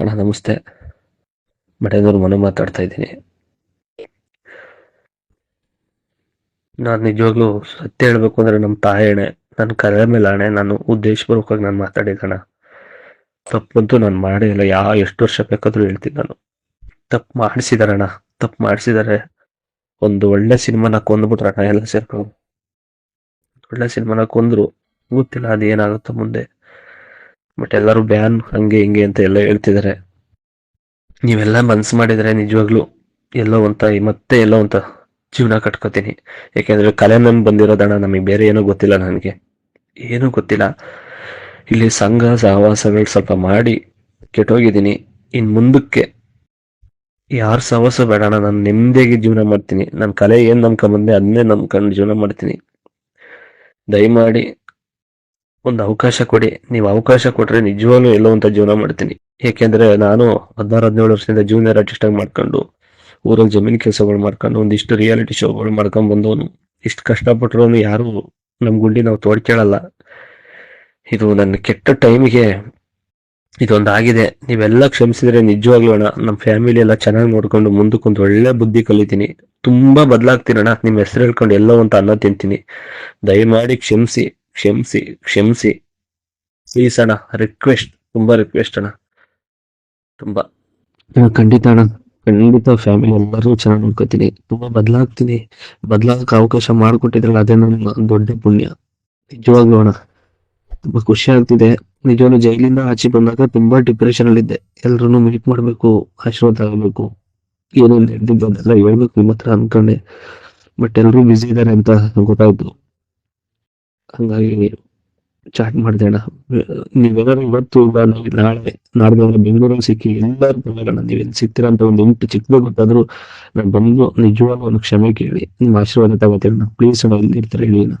ಅಣ್ಣ, ನಮಸ್ತೆ. ಮಠೇಂದ್ರ ಮನೆ ಮಾತಾಡ್ತಾ ಇದ್ದೀನಿ. ನಾನು ನಿಜವಾಗ್ಲೂ ಸತ್ಯ ಹೇಳ್ಬೇಕು ಅಂದ್ರೆ ನಮ್ಮ ತಾಯಣೆ ನನ್ನ ಕರೆ ಮೇಲೆ ಅಣೆ ನಾನು ಉದ್ದೇಶಪೂರ್ವಕವಾಗಿ ನಾನು ಮಾತಾಡಿದಣ ತಪ್ಪಂತೂ ನಾನು ಮಾಡೇ ಇಲ್ಲ, ಯಾ, ಎಷ್ಟು ವರ್ಷ ಬೇಕಾದ್ರೂ ಹೇಳ್ತೀನಿ ನಾನು. ತಪ್ಪು ಮಾಡಿಸಿದಾರಣ ತಪ್ಪು ಮಾಡಿಸಿದಾರೆ. ಒಂದು ಒಳ್ಳೆ ಸಿನಿಮಾನ ಕೊಂದ್ಬಿಟ್ರಣ್ಣ ಎಲ್ಲ ಸೇರ್ಕೊಂಡು. ಒಳ್ಳೆ ಸಿನಿಮಾನ ಕೊಂದ್ರು, ಗೊತ್ತಿಲ್ಲ ಅದು ಏನಾಗುತ್ತೋ ಮುಂದೆ. ಬಟ್ ಎಲ್ಲರೂ ಬ್ಯಾನ್ ಹಂಗೆ ಹಿಂಗೆ ಅಂತ ಎಲ್ಲ ಹೇಳ್ತಿದ್ದಾರೆ ನೀವೆಲ್ಲ ಮನ್ಸು ಮಾಡಿದ್ರೆ ನಿಜವಾಗ್ಲು ಎಲ್ಲೋ ಅಂತ ಮತ್ತೆ ಎಲ್ಲೋ ಅಂತ ಜೀವನ ಕಟ್ಕೋತೀನಿ. ಯಾಕೆಂದ್ರೆ ಕಲೆ ನನ್ ಬಂದಿರೋದಣ್ಣ ನಮಗೆ ಬೇರೆ ಏನೂ ಗೊತ್ತಿಲ್ಲ ನನಗೆ. ಏನೂ ಗೊತ್ತಿಲ್ಲ. ಇಲ್ಲಿ ಸಂಘ, ಸಹವಾಸಗಳು ಸ್ವಲ್ಪ ಮಾಡಿ ಕೆಟ್ಟೋಗಿದ್ದೀನಿ. ಇನ್ ಮುಂದಕ್ಕೆ ಯಾರ ಸಹವಾಸ ಬೇಡಣ ನಾನು ನೆಮ್ಮದಿಯಾಗಿ ಜೀವನ ಮಾಡ್ತೀನಿ. ನನ್ನ ಕಲೆ ಏನ್ ನಂಬ್ಕೊಂಬಂದೆ ಅದನ್ನೇ ನಂಬ್ಕೊಂಡು ಜೀವನ ಮಾಡ್ತೀನಿ. ದಯಮಾಡಿ ಒಂದು ಅವಕಾಶ ಕೊಡಿ. ನೀವು ಅವಕಾಶ ಕೊಟ್ರೆ ನಿಜವಾಗ್ಲೂ ಎಲ್ಲೋ ಅಂತ ಜೀವನ ಮಾಡ್ತೀನಿ. ಏಕೆಂದ್ರೆ ನಾನು ಹದಿನಾರು, ಹದಿನೇಳು ವರ್ಷದಿಂದ ಜೂನಿಯರ್ ಆರ್ಟಿಸ್ಟ್ ಆಗಿ ಮಾಡ್ಕೊಂಡು, ಊರಲ್ಲಿ ಜಮೀನು ಕೆಲಸಗಳು ಮಾಡ್ಕೊಂಡು, ಒಂದಿಷ್ಟು ರಿಯಾಲಿಟಿ ಶೋಗಳು ಮಾಡ್ಕೊಂಡು ಬಂದವನು. ಇಷ್ಟು ಕಷ್ಟಪಟ್ಟರು ಯಾರು ನಮ್ಮ ಗುಂಡಿ ನಾವು ತೋಡ್ಕೊಳ್ಳಲ್ಲ ಇದು ನನ್ನ ಕೆಟ್ಟ ಟೈಮಿಗೆ ಇದೊಂದು ಆಗಿದೆ. ನೀವೆಲ್ಲ ಕ್ಷಮಿಸಿದ್ರೆ ನಿಜವಾಗ್ಲೂ ಅಣ್ಣ ನಮ್ಮ ಫ್ಯಾಮಿಲಿ ಎಲ್ಲ ಚೆನ್ನಾಗಿ ನೋಡ್ಕೊಂಡು ಮುಂದಕ್ಕೆ ಒಂದು ಒಳ್ಳೆ ಬುದ್ಧಿ ಕಲಿತೀನಿ. ತುಂಬಾ ಬದಲಾಗ್ತೀನಣ್ಣ ನಿಮ್ಮ ಹೆಸರು ಹೇಳ್ಕೊಂಡು ಎಲ್ಲೋ ಅಂತ ಅನ್ನ ತಿಂತೀನಿ. ದಯಮಾಡಿ ಕ್ಷಮಿಸಿ. ಕ್ಷಮಿಸಿ ಕ್ಷಮಿಸಿ. ಪ್ಲೀಸ್ ಅಣ್ಣ ರಿಕ್ವೆಸ್ಟ್ ತುಂಬಾ ರಿಕ್ವೆಸ್ಟ್ ಅಣ್ಣ. ತುಂಬಾ. ಖಂಡಿತ ಅಣ್ಣ. ಖಂಡಿತ ಫ್ಯಾಮಿಲಿ ಎಲ್ಲರೂ ಚೆನ್ನಾಗಿ ನೋಡ್ಕೋತೀನಿ. ತುಂಬಾ ಬದಲಾಗ್ತೀನಿ. ಬದಲಾಗಕ್ಕೆ ಅವಕಾಶ ಮಾಡಿಕೊಟ್ಟಿದ್ರಲ್ಲ, ಅದೇ ನನ್ನ ದೊಡ್ಡ ಪುಣ್ಯ. ನಿಜವಾಗ್ಲೂ ಅಣ್ಣ. ತುಂಬಾ ಖುಷಿ ಆಗ್ತಿದೆ. ನಿಜವಾಗ್ಲೂ ಜೈಲಿಂದ ಆಚೆ ಬಂದಾಗ ತುಂಬಾ ಡಿಪ್ರೆಷನ್ ಅಲ್ಲಿ ಇದ್ದೆ ಎಲ್ರು ಮೀಟ್ ಮಾಡ್ಬೇಕು, ಆಶೀರ್ವಾದ ಆಗಬೇಕು. ಏನೇನು ನಡೆದಿದ್ದು ಅದೆಲ್ಲ ಹೇಳ್ಬೇಕು ನಿಮ್ಮ ಹತ್ರ ಅನ್ಕೊಂಡೆ. ಬಟ್ ಎಲ್ರು ಬಿಸಿ ಇದ್ದಾರೆ ಅಂತ ಗೊತ್ತಾಯ್ತು. ಹಂಗಾಗಿ ಚಾಟ್ ಮಾಡಿದೆ ಅಣ್ಣ. ನೀವೇನಾದ್ರು ಇವತ್ತು ನಾಳೆ ನಾಡ್ದು ಬೆಂಗಳೂರಲ್ಲಿ ಸಿಕ್ಕಿ ಎಲ್ಲರೂ ಬರೋಣ ನೀವು ಎಲ್ಲಿ ಸಿಗ್ತೀರಾ ಅಂತ ಒಂದು ಎಂಟು ಚಿಕ್ಕದಾಗ ಗೊತ್ತಾದ್ರು ನಾನು ಬಂದು ನಿಜವಾಗ್ಲೂ ಒಂದು ಕ್ಷಮೆ ಕೇಳಿ, ನಿಮ್ಮ ಆಶೀರ್ವಾದ ತಗೋತೀರಣ್ಣ ಪ್ಲೀಸ್ ಅಣ್ಣ ಎಲ್ಲಿರ್ತಾರೆ ಹೇಳಿ